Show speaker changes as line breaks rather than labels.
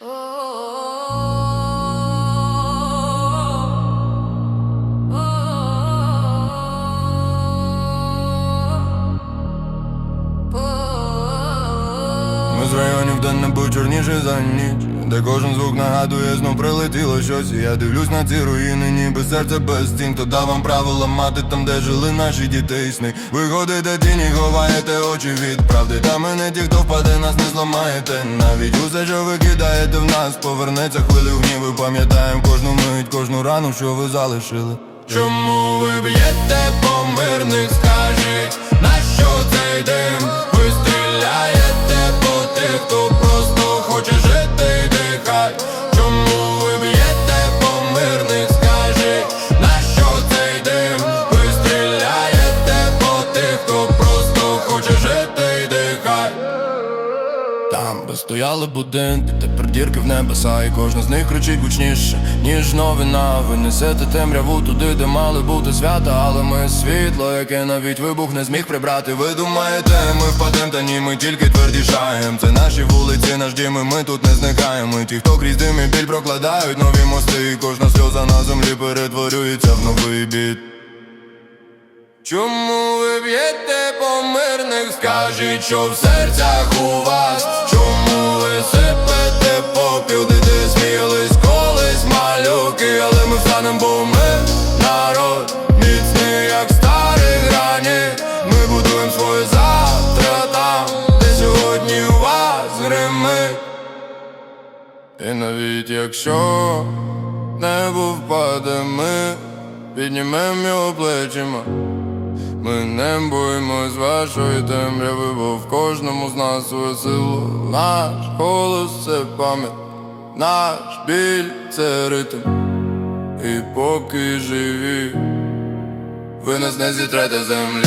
Ми з районів, де небо чорніше за ніч Де кожен звук нагадує, знов прилетіло щось. І Я дивлюсь на ці руїни, ніби серце без стін. Хто дав вам правила мати там, де жили наші дітей сни. Ви ходите тіні, ховаєте очі від правди. Та ми не ті, хто впаде, нас не зламаєте. Навіть усе, що ви кидаєте в нас, повернеться хвилю гніву. Пам'ятаємо кожну мить, кожну рану, що ви залишили. Чому ви б'єте по мирних, стояли будинки, тепер дірки в небеса І кожна з них кричить гучніше, ніж новина Ви несете темряву туди, де мали бути свята Але ми світло, яке навіть вибух не зміг прибрати. Ви думаєте, ми впадем, та ні, ми тільки твердішаєм. Це наші вулиці, наш дім, і ми тут не зникаємо. Ті, хто крізь дим і біль прокладають нові мости І кожна сльоза на землі перетворюється в новий біт Чому ви б'єте по мирних? Скажіть, що в серцях у вас сипете попіл, де сміялись колись малюки, але ми встанем, бо ми народ міцний, як старий грані. Ми будуємо своє завтра там, де сьогодні у вас гримить І навіть якщо небо впаде, ми піднімем його плечима ми не боїмось вашої темряви, бо в кожному з нас своя сила. Наш голос це пам'ять, наш біль це ритм. І поки живі, ви нас не зітрете землі